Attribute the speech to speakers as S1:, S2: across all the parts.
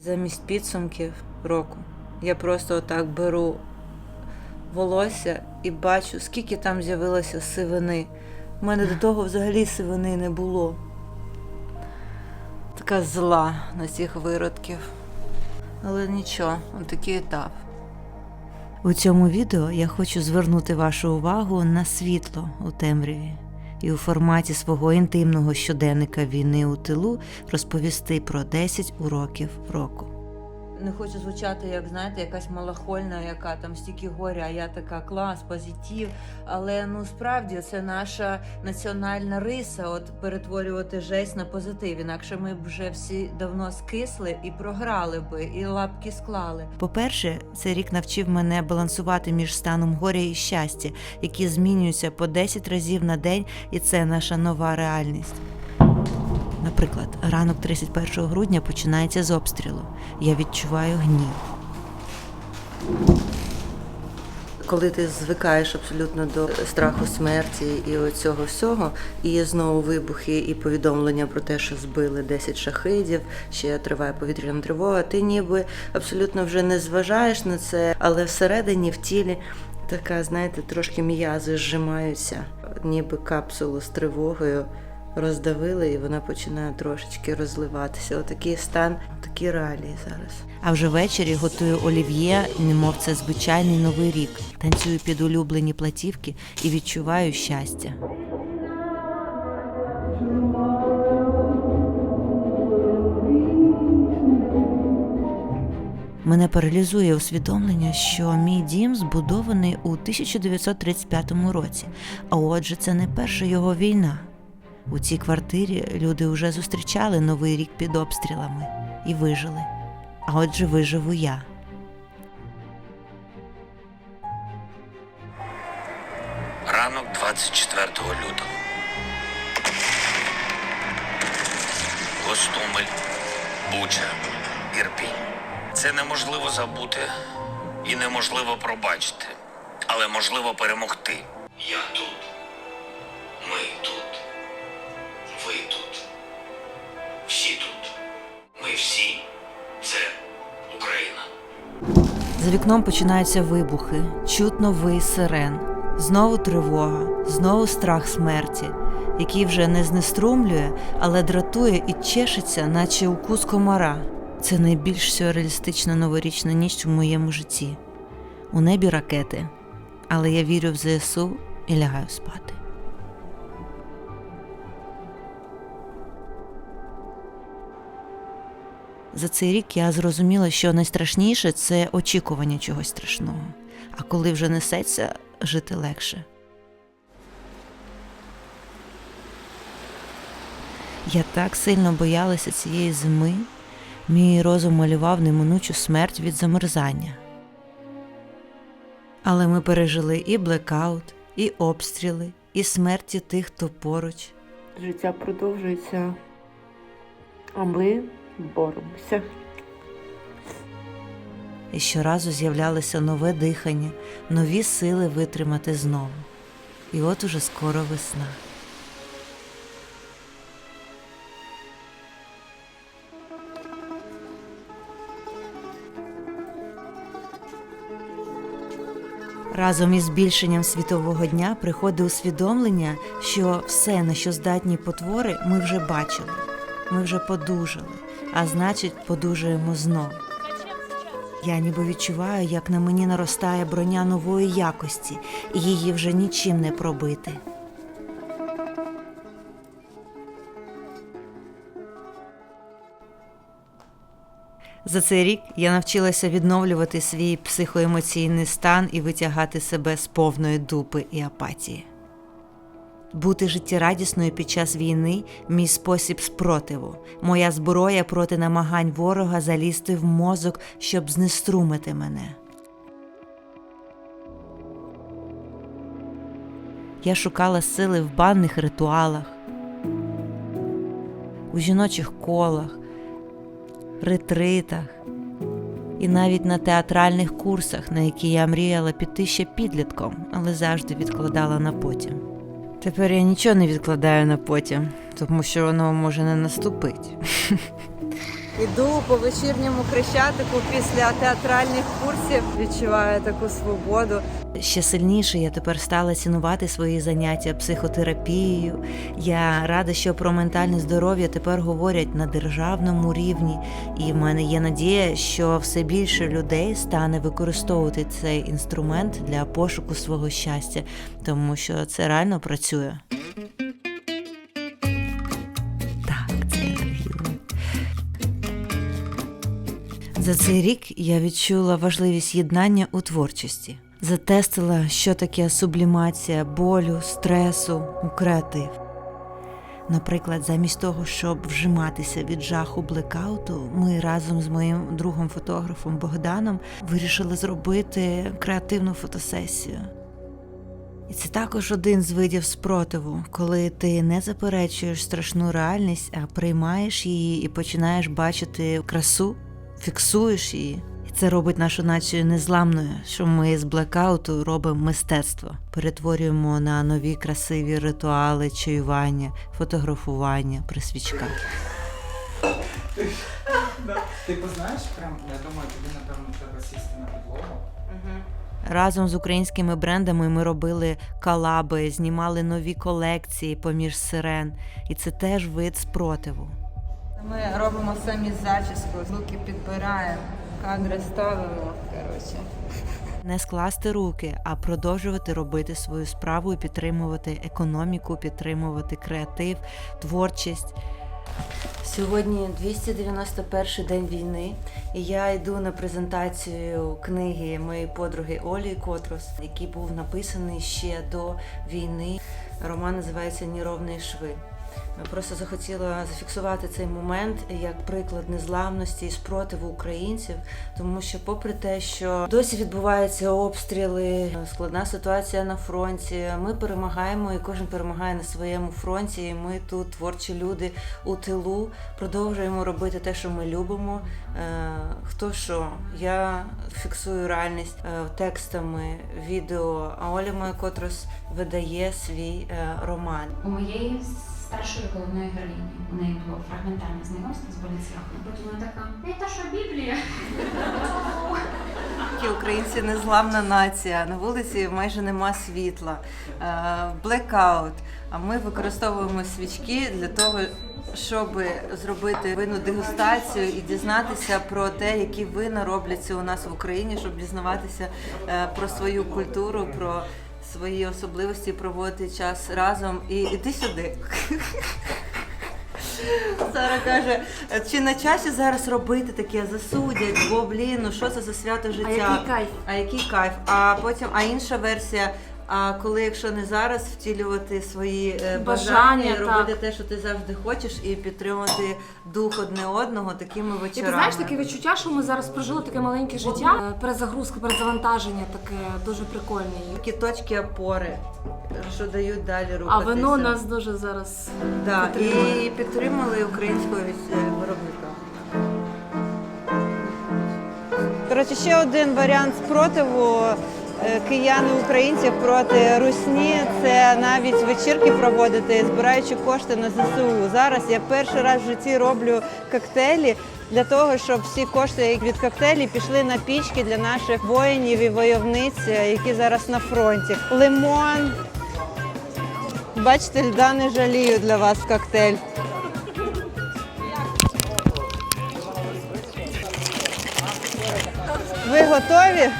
S1: Замість підсумків року я просто отак беру волосся і бачу, скільки там з'явилося сивини. У мене до того взагалі сивини не було. Така зла на цих виродків. Але нічого, такий етап. У цьому відео я хочу звернути вашу увагу на світло у темряві і у форматі свого інтимного щоденника війни у тилу розповісти про 10 уроків року. Не хочу звучати, як знаєте, якась малахольна, яка там стільки горя, а я така клас, позитив. Але ну справді це наша національна риса, от перетворювати жесть на позитив. Інакше ми б вже всі давно скисли і програли би, і лапки склали. По-перше, цей рік навчив мене балансувати між станом горя і щастя, які змінюються по 10 разів на день, і це наша нова реальність. Наприклад, ранок 31 грудня починається з обстрілу. Я відчуваю гнів. Коли ти звикаєш абсолютно до страху смерті і цього всього, і є знову вибухи і повідомлення про те, що збили 10 шахидів, ще триває повітряна тривога, ти ніби абсолютно вже не зважаєш на це, але всередині в тілі така, знаєте, трошки м'язи зжимаються, ніби капсулу з тривогою роздавили, і вона починає трошечки розливатися. Отакий стан, такі реалії зараз. А вже ввечері готую олів'є, немов це звичайний новий рік. Танцюю під улюблені платівки і відчуваю щастя. Мене паралізує усвідомлення, що мій дім збудований у 1935 році, а отже, це не перша його війна. У цій квартирі люди вже зустрічали новий рік під обстрілами і вижили. А отже, виживу я.
S2: Ранок 24 лютого. Гостомель, Буча, Ірпінь. Це неможливо забути і неможливо пробачити, але можливо перемогти. Я тут.
S1: За вікном починаються вибухи, чутно вий сирен. Знову тривога, знову страх смерті, який вже не знеструмлює, але дратує і чешеться, наче укус комара. Це найбільш сюрреалістична новорічна ніч у моєму житті. У небі ракети, але я вірю в ЗСУ і лягаю спати. За цей рік я зрозуміла, що найстрашніше це очікування чогось страшного. А коли вже несеться, жити легше. Я так сильно боялася цієї зими. Мій розум малював неминучу смерть від замерзання. Але ми пережили і блекаут, і обстріли, і смерті тих, хто поруч.
S3: Життя продовжується, а ми боремося.
S1: І щоразу з'являлося нове дихання, нові сили витримати знову. І от уже скоро весна. Разом із збільшенням світового дня приходить усвідомлення, що все, на що здатні потвори, ми вже бачили, ми вже подужали, а значить, подужаємо знову. Я ніби відчуваю, як на мені наростає броня нової якості, і її вже нічим не пробити. За цей рік я навчилася відновлювати свій психоемоційний стан і витягати себе з повної дупи і апатії. Бути життєрадісною під час війни мій спосіб спротиву, моя зброя проти намагань ворога залізти в мозок, щоб знеструмити мене. Я шукала сили в банних ритуалах, у жіночих колах, ретритах і навіть на театральних курсах, на які я мріяла піти ще підлітком, але завжди відкладала на потім. Тепер я нічого не відкладаю на потім, тому що воно може не наступити. Іду по вечірньому хрещатику після театральних курсів. Відчуваю таку свободу. Ще сильніше я тепер стала цінувати свої заняття психотерапією. Я рада, що про ментальне здоров'я тепер говорять на державному рівні, і в мене є надія, що все більше людей стане використовувати цей інструмент для пошуку свого щастя, тому що це реально працює. За цей рік я відчула важливість єднання у творчості. Затестила, що таке сублімація болю, стресу у креатив. Наприклад, замість того, щоб вжиматися від жаху блекауту, ми разом з моїм другом фотографом Богданом вирішили зробити креативну фотосесію. І це також один з видів спротиву, коли ти не заперечуєш страшну реальність, а приймаєш її і починаєш бачити красу, фіксуєш її. Це робить нашу націю незламною, що ми з блекауту робимо мистецтво, перетворюємо на нові красиві ритуали, чаювання, фотографування при свічках.
S4: Типу, знаєш, прям, я думаю, тобі, напевно, треба сісти на підлогу.
S1: Разом з українськими брендами ми робили колаби, знімали нові колекції поміж сирен, і це теж вид спротиву. Ми робимо самі зачіску, звуки підбираємо, кадри ставимо. Коротше. Не скласти руки, а продовжувати робити свою справу і підтримувати економіку, підтримувати креатив, творчість. Сьогодні 291 день війни, і я йду на презентацію книги моєї подруги Олі Котрос, який був написаний ще до війни. Роман називається Неровні шви. Просто захотіла зафіксувати цей момент як приклад незламності і спротиву українців, тому що, попри те, що досі відбуваються обстріли, складна ситуація на фронті, ми перемагаємо і кожен перемагає на своєму фронті. І ми тут творчі люди у тилу продовжуємо робити те, що ми любимо. Е, Хто що? Я фіксую реальність е, текстами, відео. А Оля моя видає свій е, роман.
S5: У моєї старшої головної героїні у неї було фрагментарне знайомство з Боліцвахом. Потім вона така, це що Біблія?
S1: Українці незламна нація. На вулиці майже нема світла, блекаут. А ми використовуємо свічки для того, щоб зробити винну дегустацію і дізнатися про те, які вина робляться у нас в Україні, щоб дізнаватися е, про свою культуру, про свої особливості, проводити час разом. І іди сюди. Сара каже, чи на часі зараз робити таке, засудять, бо блін, ну що це за свято життя?
S6: А який кайф?
S1: А який кайф? А потім, а інша версія. А коли, якщо не зараз, втілювати свої е, бажання,
S6: Бажання,
S1: і робити
S6: так.
S1: те, що ти завжди хочеш, і підтримувати дух одне одного такими
S6: І
S1: вечорами.
S6: ти знаєш таке відчуття, що ми зараз прожили таке маленьке життя, е, перезагрузка, перезавантаження таке дуже прикольне.
S1: Такі точки опори, що дають далі
S6: А
S1: рухатися.
S6: вино нас дуже зараз
S1: да,
S6: підтримує.
S1: і підтримали українського е, виробника. Коротше, ще один варіант спротиву е, киян українців проти русні це навіть вечірки проводити, збираючи кошти на ЗСУ. Зараз я перший раз в житті роблю коктейлі для того, щоб всі кошти від коктейлі пішли на пічки для наших воїнів і войовниць, е, які зараз на фронті. Лимон. Бачите, льда не жалію для вас коктейль. Ви готові?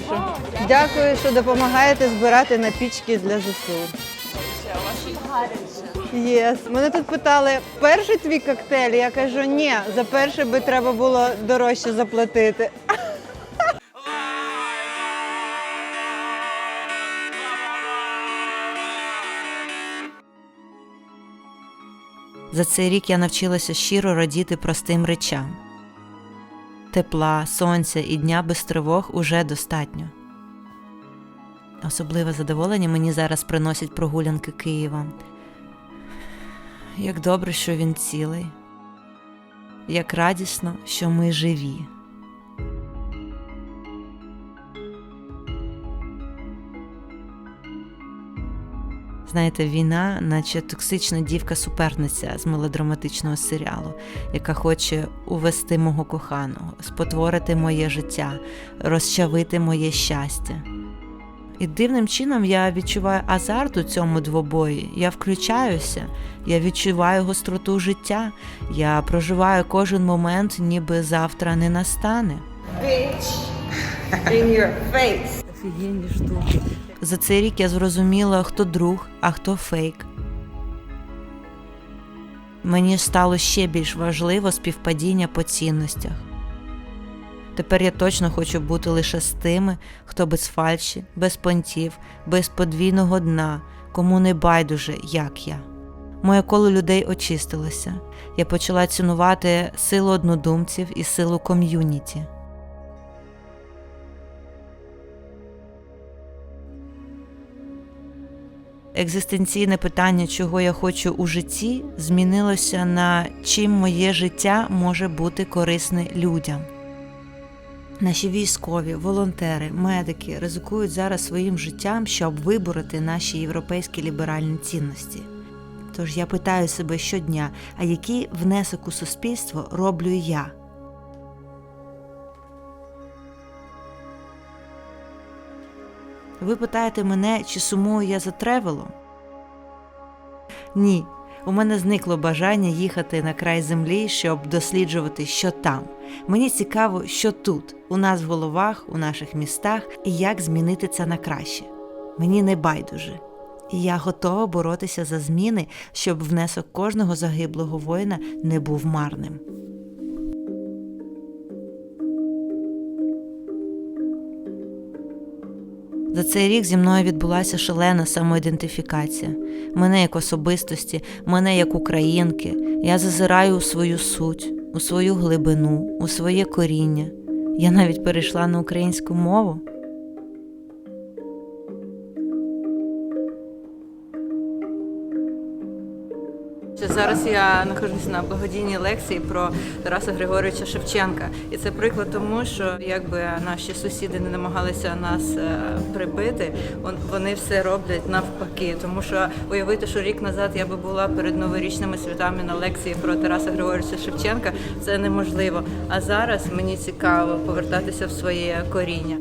S1: Прошу. Дякую, що допомагаєте збирати напічки для ЗСУ. Єс. Мене тут питали, перший твій коктейль? Я кажу, ні, за перший би треба було дорожче заплатити. За цей рік я навчилася щиро радіти простим речам. Тепла, сонця і дня без тривог уже достатньо. Особливе задоволення мені зараз приносять прогулянки Києва. Як добре, що він цілий, як радісно, що ми живі. Знаєте, війна, наче токсична дівка-суперниця з мелодраматичного серіалу, яка хоче увести мого коханого, спотворити моє життя, розчавити моє щастя. І дивним чином я відчуваю азарт у цьому двобої. Я включаюся, я відчуваю гостроту життя, я проживаю кожен момент, ніби завтра не настане.
S7: Офігенні штуки.
S1: За цей рік я зрозуміла, хто друг, а хто фейк. Мені стало ще більш важливо співпадіння по цінностях. Тепер я точно хочу бути лише з тими, хто без фальші, без понтів, без подвійного дна, кому не байдуже, як я. Моє коло людей очистилося. Я почала цінувати силу однодумців і силу ком'юніті. Екзистенційне питання, чого я хочу у житті, змінилося на чим моє життя може бути корисне людям. Наші військові, волонтери, медики ризикують зараз своїм життям, щоб вибороти наші європейські ліберальні цінності. Тож я питаю себе щодня, а який внесок у суспільство роблю я? Ви питаєте мене, чи сумую я за тревелом? Ні. У мене зникло бажання їхати на край землі, щоб досліджувати, що там. Мені цікаво, що тут, у нас в головах, у наших містах, і як змінити це на краще. Мені не байдуже. І я готова боротися за зміни, щоб внесок кожного загиблого воїна не був марним. За цей рік зі мною відбулася шалена самоідентифікація. Мене як особистості, мене як українки. Я зазираю у свою суть, у свою глибину, у своє коріння. Я навіть перейшла на українську мову. Зараз я нахожусь на благодійній лекції про Тараса Григоровича Шевченка, і це приклад тому, що якби наші сусіди не намагалися нас е, прибити, вони все роблять навпаки. Тому що уявити, що рік назад я би була перед новорічними святами на лекції про Тараса Григоровича Шевченка, це неможливо. А зараз мені цікаво повертатися в своє коріння.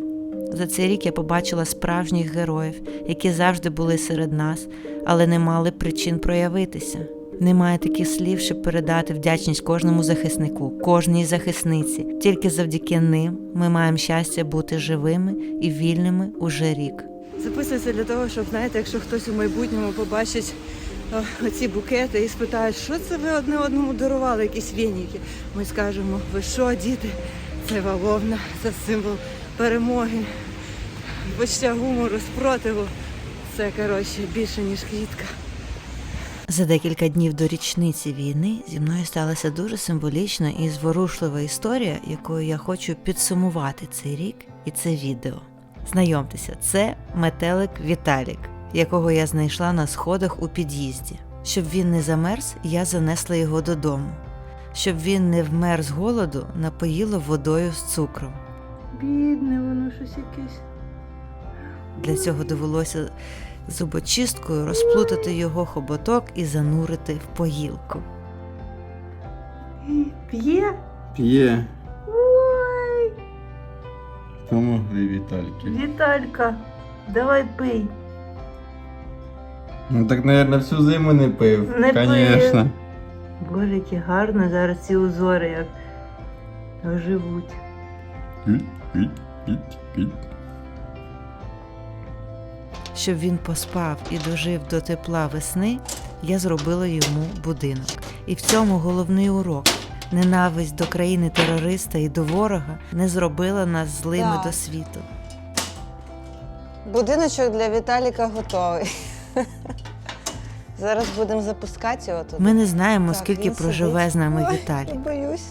S1: За цей рік я побачила справжніх героїв, які завжди були серед нас, але не мали причин проявитися. Немає таких слів, щоб передати вдячність кожному захиснику, кожній захисниці. Тільки завдяки ним ми маємо щастя бути живими і вільними уже рік.
S7: Записується для того, щоб, знаєте, якщо хтось у майбутньому побачить оці букети і спитає, що це ви одне одному дарували, якісь вініки. Ми скажемо, ви що, діти, це валовна, це символ перемоги, почуття гумору, спротиву. Це, коротше, більше, ніж квітка.
S1: За декілька днів до річниці війни зі мною сталася дуже символічна і зворушлива історія, якою я хочу підсумувати цей рік і це відео. Знайомтеся, це метелик Віталік, якого я знайшла на сходах у під'їзді. Щоб він не замерз, я занесла його додому. Щоб він не вмер з голоду, напоїла водою з цукром.
S7: Бідне, воно щось якесь.
S1: Для цього довелося зубочисткою розплутати його хоботок і занурити в поїлку.
S7: П'є?
S8: П'є.
S7: Ой,
S8: Помогли Вітальки.
S7: Віталька, давай пий.
S8: Ну так, мабуть, всю зиму не пив.
S7: Не пив.
S8: Конечно.
S7: Боже, які гарно зараз ці узори як живуть.
S8: Піть, піть, піть, піть.
S1: Щоб він поспав і дожив до тепла весни, я зробила йому будинок. І в цьому головний урок. Ненависть до країни терориста і до ворога не зробила нас злими
S9: Так.
S1: до світу.
S9: Будиночок для Віталіка готовий. Зараз будемо запускати його тут.
S1: Ми не знаємо,
S9: Так,
S1: скільки проживе
S9: сидить.
S1: з нами
S9: Ой,
S1: Віталік.
S9: я боюсь.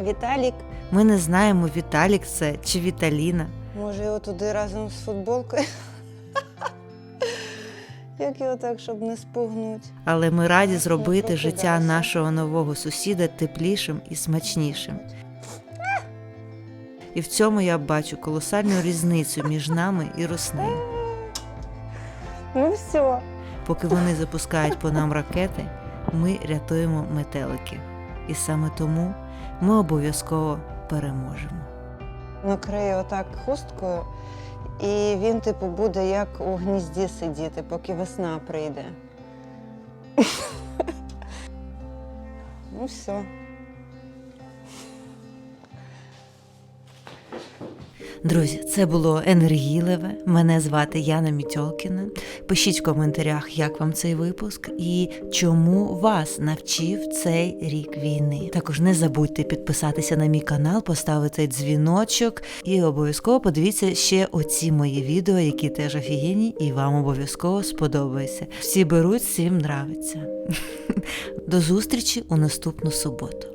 S9: Віталік,
S1: Ми не знаємо, Віталік це чи Віталіна.
S9: може його туди разом з футболкою. Як його так, щоб не спугнуть?
S1: Але ми раді зробити життя нашого нового сусіда теплішим і смачнішим. І в цьому я бачу колосальну різницю між нами і руснею.
S9: Ну все.
S1: Поки вони запускають по нам ракети, ми рятуємо метеликів. І саме тому ми обов'язково переможемо.
S9: Накриє отак хусткою, і він, типу, буде як у гнізді сидіти, поки весна прийде. ну все.
S1: Друзі, це було енергійливе. Мене звати Яна Мітьолкіна. Пишіть в коментарях, як вам цей випуск і чому вас навчив цей рік війни. Також не забудьте підписатися на мій канал, поставити дзвіночок і обов'язково подивіться ще оці мої відео, які теж офігенні, і вам обов'язково сподобаються. Всі беруть, всім нравиться. До зустрічі у наступну суботу.